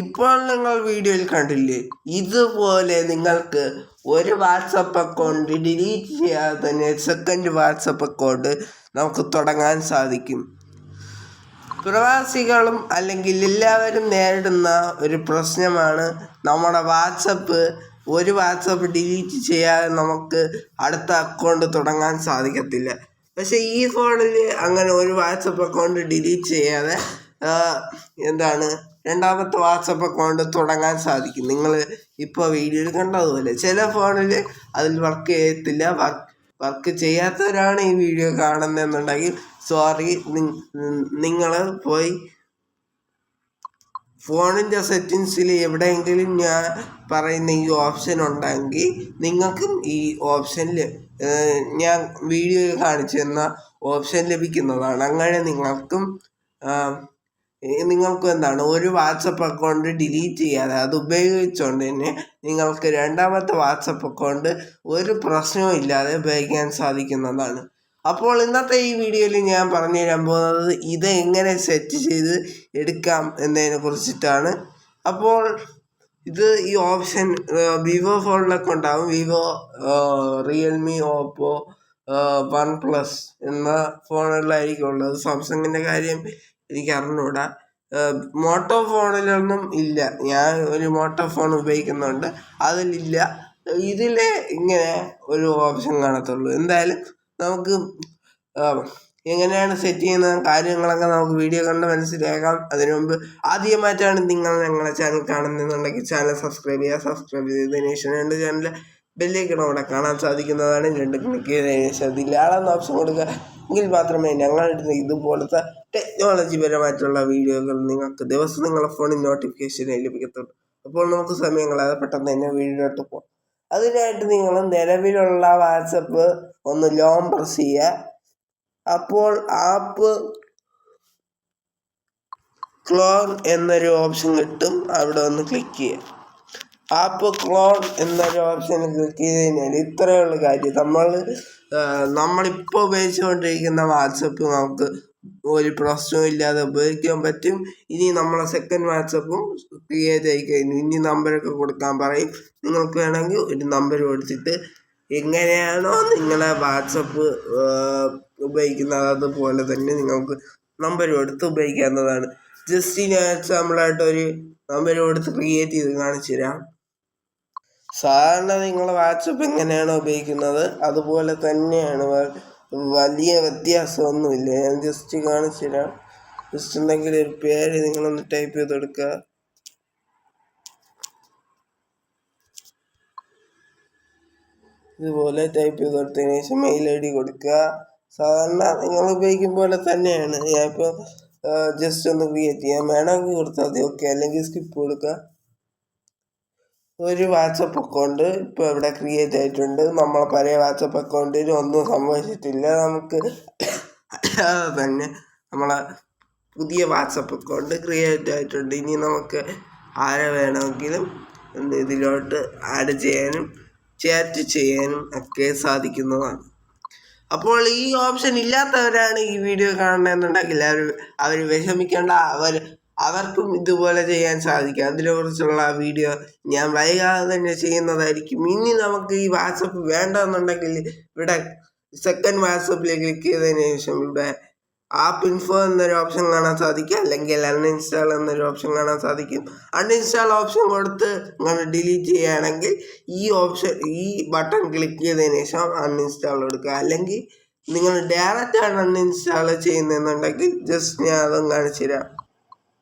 ഇപ്പോൾ നിങ്ങൾ വീഡിയോയിൽ കണ്ടില്ലേ? ഇതുപോലെ നിങ്ങൾക്ക് ഒരു വാട്സപ്പ് അക്കൗണ്ട് ഡിലീറ്റ് ചെയ്യാതെ തന്നെ സെക്കൻഡ് വാട്സപ്പ് അക്കൗണ്ട് നമുക്ക് തുടങ്ങാൻ സാധിക്കും. പ്രവാസികളും അല്ലെങ്കിൽ എല്ലാവരും നേരിടുന്ന ഒരു പ്രശ്നമാണ് നമ്മുടെ വാട്സപ്പ്. ഒരു വാട്സപ്പ് ഡിലീറ്റ് ചെയ്യാതെ നമുക്ക് അടുത്ത അക്കൗണ്ട് തുടങ്ങാൻ സാധിക്കത്തില്ല. പക്ഷേ ഈ ഫോണിൽ അങ്ങനെ ഒരു വാട്സപ്പ് അക്കൗണ്ട് ഡിലീറ്റ് ചെയ്യാതെ എന്താണ് രണ്ടാമത്തെ വാട്സപ്പ് അക്കൗണ്ട് തുടങ്ങാൻ സാധിക്കും. നിങ്ങൾ ഇപ്പോൾ വീഡിയോയിൽ കണ്ടതുപോലെ. ചില ഫോണിൽ അതിൽ വർക്ക് ചെയ്യത്തില്ല. വർക്ക് വർക്ക് ചെയ്യാത്തവരാണ് ഈ വീഡിയോ കാണുന്നതെന്നുണ്ടെങ്കിൽ സോറി നിങ്ങൾ പോയി ഫോണിന്റെ സെറ്റിങ്സിൽ എവിടെയെങ്കിലും ഞാൻ പറയുന്ന ഈ ഓപ്ഷൻ ഉണ്ടെങ്കിൽ നിങ്ങൾക്കും ഈ ഓപ്ഷനിൽ ഞാൻ വീഡിയോയിൽ കാണിച്ചു തന്ന ഓപ്ഷൻ ലഭിക്കുന്നതാണ്. അങ്ങനെ നിങ്ങൾക്കും നിങ്ങൾക്കും എന്താണ്? ഒരു വാട്സപ്പ് അക്കൗണ്ട് ഡിലീറ്റ് ചെയ്യാതെ അത് ഉപയോഗിച്ചുകൊണ്ട് തന്നെ നിങ്ങൾക്ക് രണ്ടാമത്തെ വാട്സപ്പ് അക്കൗണ്ട് ഒരു പ്രശ്നവും ഇല്ലാതെ ഉപയോഗിക്കാൻ സാധിക്കുന്നതാണ്. അപ്പോൾ ഇന്നത്തെ ഈ വീഡിയോയിൽ ഞാൻ പറഞ്ഞു തരാൻ പോകുന്നത് ഇത് എങ്ങനെ സെറ്റ് ചെയ്ത് എടുക്കാം എന്നതിനെ കുറിച്ചിട്ടാണ്. അപ്പോൾ ഇത് ഈ ഓപ്ഷൻ വിവോ ഫോണിലൊക്കെ ഉണ്ടാകും Vivo Realme Oppo One Plus എന്ന ഫോണുകളിലായിരിക്കും ഉള്ളത്. സാംസങ്ങിന്റെ കാര്യം എനിക്ക് അറിഞ്ഞൂടാ മോട്ടോ ഫോണിലൊന്നും ഇല്ല. ഞാൻ ഒരു മോട്ടോ ഫോൺ ഉപയോഗിക്കുന്നുണ്ട് അതിലില്ല. ഇതിലെ ഇങ്ങനെ ഒരു ഓപ്ഷൻ കാണത്തുള്ളൂ. എന്തായാലും നമുക്ക് എങ്ങനെയാണ് സെറ്റ് ചെയ്യുന്ന കാര്യങ്ങളൊക്കെ നമുക്ക് വീഡിയോ കണ്ട് മനസ്സിലാക്കാം. അതിനു മുമ്പ് ആദ്യമായിട്ടാണ് നിങ്ങൾ ഞങ്ങളെ ചാനൽ കാണുന്നുണ്ടെങ്കിൽ ചാനൽ സബ്സ്ക്രൈബ് ചെയ്യുക. സബ്സ്ക്രൈബ് ചെയ്ത് ശേഷം എന്റെ ചാനൽ ബെല്ലേക്കണം അവിടെ കാണാൻ സാധിക്കുന്നതാണ്. രണ്ട് ക്ലിക്ക് ചെയ്തതിനു ശേഷം അതിലാളെന്ന ഓപ്ഷൻ കൊടുക്കുക. എങ്കിൽ മാത്രമേ ഞങ്ങളുടെ ഇതുപോലത്തെ ടെക്നോളജി പരമായിട്ടുള്ള വീഡിയോകൾ നിങ്ങൾക്ക് ദിവസം നിങ്ങളുടെ ഫോണിൽ നോട്ടിഫിക്കേഷനായി ലഭിക്കത്തുള്ളൂ. അപ്പോൾ നമുക്ക് സമയം കളയാതെ പെട്ടെന്ന് തന്നെ വീഡിയോട്ട് പോകാം അതിനായിട്ട് നിങ്ങൾ നിലവിലുള്ള വാട്സപ്പ് ഒന്ന് ലോങ് പ്രസ് ചെയ്യുക. അപ്പോൾ ആപ്പ് ക്ലോൺ എന്നൊരു ഓപ്ഷൻ കിട്ടും. അവിടെ ഒന്ന് ക്ലിക്ക് ചെയ്യുക. ആപ്പ് ക്ലോൺ എന്നൊരു ഓപ്ഷനിൽ ക്ലിക്ക് ചെയ്ത് കഴിഞ്ഞാൽ ഉള്ളൂ കാര്യം. നമ്മൾ നമ്മളിപ്പോൾ ഉപയോഗിച്ചുകൊണ്ടിരിക്കുന്ന വാട്സപ്പ് നമുക്ക് ഒരു പ്രശ്നവും ഇല്ലാതെ ഉപയോഗിക്കാൻ പറ്റും. ഇനി നമ്മളെ സെക്കൻഡ് വാട്സപ്പും ക്രിയേറ്റ് ആയി കഴിഞ്ഞു. ഇനി നമ്പറൊക്കെ കൊടുക്കാൻ പറയും. നിങ്ങൾക്ക് വേണമെങ്കിൽ ഒരു നമ്പർ കൊടുത്തിട്ട് എങ്ങനെയാണോ നിങ്ങളെ വാട്സപ്പ് ഉപയോഗിക്കുന്നത് അതുപോലെ തന്നെ നിങ്ങൾക്ക് നമ്പർ കൊടുത്ത് ഉപയോഗിക്കാവുന്നതാണ്. ജസ്റ്റ് ഇനി എക്സാമ്പിളായിട്ട് ഒരു നമ്പർ കൊടുത്ത് ക്രിയേറ്റ് ചെയ്ത് കാണിച്ചു തരാം സാധാരണ നിങ്ങൾ വാട്സപ്പ് എങ്ങനെയാണോ ഉപയോഗിക്കുന്നത്? അതുപോലെ തന്നെയാണ് വലിയ വ്യത്യാസമൊന്നുമില്ല. ഞാൻ ജസ്റ്റ് കാണിച്ചു തരാം. ജസ്റ്റ് എന്തെങ്കിലും ഒരു പേര് നിങ്ങളൊന്ന് ടൈപ്പ് ചെയ്ത് കൊടുക്കുക. ഇതുപോലെ ടൈപ്പ് ചെയ്ത് കൊടുത്തതിന് ശേഷം മെയിൽ ഐ ഡി കൊടുക്കുക. സാധാരണ നിങ്ങൾ ഉപയോഗിക്കും പോലെ തന്നെയാണ്. ഞാനിപ്പോൾ ജസ്റ്റ് ഒന്ന് ക്രിയേറ്റ് ചെയ്യാം. വേണമെങ്കിൽ കൊടുത്താൽ മതി. ഓക്കെ അല്ലെങ്കിൽ സ്കിപ്പ് കൊടുക്കുക. ഒരു വാട്സപ്പ് അക്കൗണ്ട് ഇപ്പോൾ ഇവിടെ ക്രിയേറ്റ് ആയിട്ടുണ്ട്. നമ്മൾ പഴയ വാട്സപ്പ് അക്കൗണ്ടിൽ ഒന്നും സംഭവിച്ചിട്ടില്ല. നമുക്ക് അല്ലാതെ തന്നെ നമ്മളെ പുതിയ വാട്സപ്പ് അക്കൗണ്ട് ക്രിയേറ്റ് ആയിട്ടുണ്ട്. ഇനി നമുക്ക് ആരെ വേണമെങ്കിലും ഇതിലോട്ട് ആഡ് ചെയ്യാനും ചാറ്റ് ചെയ്യാനും ഒക്കെ സാധിക്കുന്നതാണ്. അപ്പോൾ ഈ ഓപ്ഷൻ ഇല്ലാത്തവരാണ് ഈ വീഡിയോ കാണണമെന്നുണ്ടെങ്കിൽ അവർ അവർ വിഷമിക്കേണ്ട. അവർ അവർക്കും ഇതുപോലെ ചെയ്യാൻ സാധിക്കും. അതിനെക്കുറിച്ചുള്ള വീഡിയോ ഞാൻ വൈകാതെ തന്നെ ചെയ്യുന്നതായിരിക്കും. ഇനി നമുക്ക് ഈ വാട്സപ്പ് വേണ്ടെന്നുണ്ടെങ്കിൽ ഇവിടെ സെക്കൻഡ് വാട്സപ്പിൽ ക്ലിക്ക് ചെയ്തതിന് ശേഷം ഇവിടെ ആപ്പ് ഇൻഫോ എന്നൊരു ഓപ്ഷൻ കാണാൻ സാധിക്കും. അല്ലെങ്കിൽ അൺഇൻസ്റ്റാൾ എന്നൊരു ഓപ്ഷൻ കാണാൻ സാധിക്കും. അൺഇൻസ്റ്റാൾ ഓപ്ഷൻ കൊടുത്ത് നിങ്ങൾ ഡിലീറ്റ് ചെയ്യുകയാണെങ്കിൽ ഈ ഓപ്ഷൻ ഈ ബട്ടൺ ക്ലിക്ക് ചെയ്തതിന് ശേഷം അൺഇൻസ്റ്റാൾ കൊടുക്കുക. അല്ലെങ്കിൽ നിങ്ങൾ ഡയറക്റ്റ് ആണ് അൺഇൻസ്റ്റാൾ ചെയ്യുന്നതെന്നുണ്ടെങ്കിൽ ജസ്റ്റ് ഞാൻ അതും കാണിച്ചു തരാം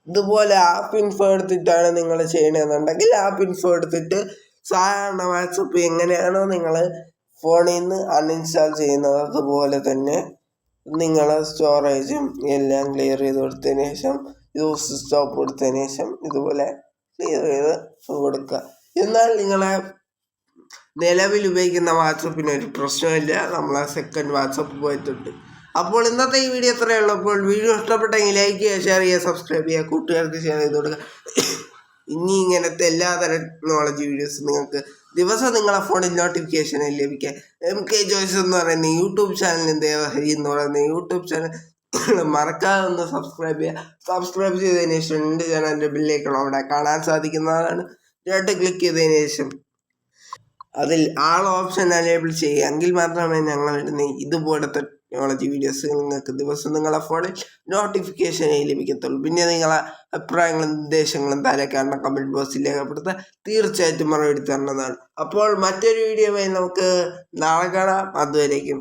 ഇതുപോലെ ആപ്പ് ഇൻഫോ എടുത്തിട്ടാണ് നിങ്ങൾ ചെയ്യണമെന്നുണ്ടെങ്കിൽ ആപ്പ് ഇൻഫോ എടുത്തിട്ട് സാധാരണ വാട്സപ്പ് എങ്ങനെയാണോ നിങ്ങൾ ഫോണിൽ നിന്ന് അൺഇൻസ്റ്റാൾ ചെയ്യുന്നത് അതുപോലെ തന്നെ നിങ്ങളെ സ്റ്റോറേജും എല്ലാം ക്ലിയർ ചെയ്ത് കൊടുത്തതിന് ശേഷം യൂസ് സ്റ്റോപ്പ് കൊടുത്തതിന് ശേഷം ഇതുപോലെ ക്ലിയർ ചെയ്ത് കൊടുക്കുക. എന്നാൽ നിങ്ങളെ നിലവിൽ ഉപയോഗിക്കുന്ന വാട്സപ്പിന് ഒരു പ്രശ്നമില്ല. നമ്മളെ സെക്കൻഡ് വാട്സപ്പ് പോയിട്ടുണ്ട്. അപ്പോൾ ഇന്നത്തെ ഈ വീഡിയോ എത്രയേ ഉള്ളൂ. അപ്പോൾ വീഡിയോ ഇഷ്ടപ്പെട്ടെങ്കിൽ ലൈക്ക് ചെയ്യുക ഷെയർ ചെയ്യുക സബ്സ്ക്രൈബ് ചെയ്യുക കൂട്ടുകാർക്ക് ഷെയർ ചെയ്ത് കൊടുക്കുക. ഇനി ഇങ്ങനത്തെ എല്ലാ തരം നോളജ് വീഡിയോസ് നിങ്ങൾക്ക് ദിവസം നിങ്ങളുടെ ഫോണിൽ നോട്ടിഫിക്കേഷൻ ലഭിക്കാൻ. എം കെ ജോയ്സ് എന്ന് പറയുന്ന യൂട്യൂബ് ചാനലിൽ ദേവഹരി എന്ന് പറയുന്ന യൂട്യൂബ് ചാനൽ മറക്കാതെ ഒന്ന് സബ്സ്ക്രൈബ് ചെയ്യുക. സബ്സ്ക്രൈബ് ചെയ്തതിന് ശേഷം എന്റെ ചാനലിന്റെ ബില്ലേക്കുള്ള അവിടെ കാണാൻ സാധിക്കുന്നതാണ് രണ്ട് ക്ലിക്ക് ചെയ്തതിന് ശേഷം അതിൽ ആൾ ഓപ്ഷൻ അനേബിൾ ചെയ്യുക. എങ്കിൽ മാത്രമേ ഞങ്ങൾ ഇതുപോലത്തെ ടെക്നോളജി വീഡിയോസ് നിങ്ങൾക്ക് ദിവസം നിങ്ങളുടെ ഫോണിൽ നോട്ടിഫിക്കേഷനായി ലഭിക്കത്തുള്ളൂ. പിന്നെ നിങ്ങളെ അഭിപ്രായങ്ങളും നിർദ്ദേശങ്ങളും താഴെ കാണുന്ന കമന്റ് ബോക്സിൽ രേഖപ്പെടുത്തുക. തീർച്ചയായിട്ടും മറുപടി തരുന്നതാണ് അപ്പോൾ മറ്റൊരു വീഡിയോയുമായി നമുക്ക് നാളെ കാണാം. അതുവരേക്കും.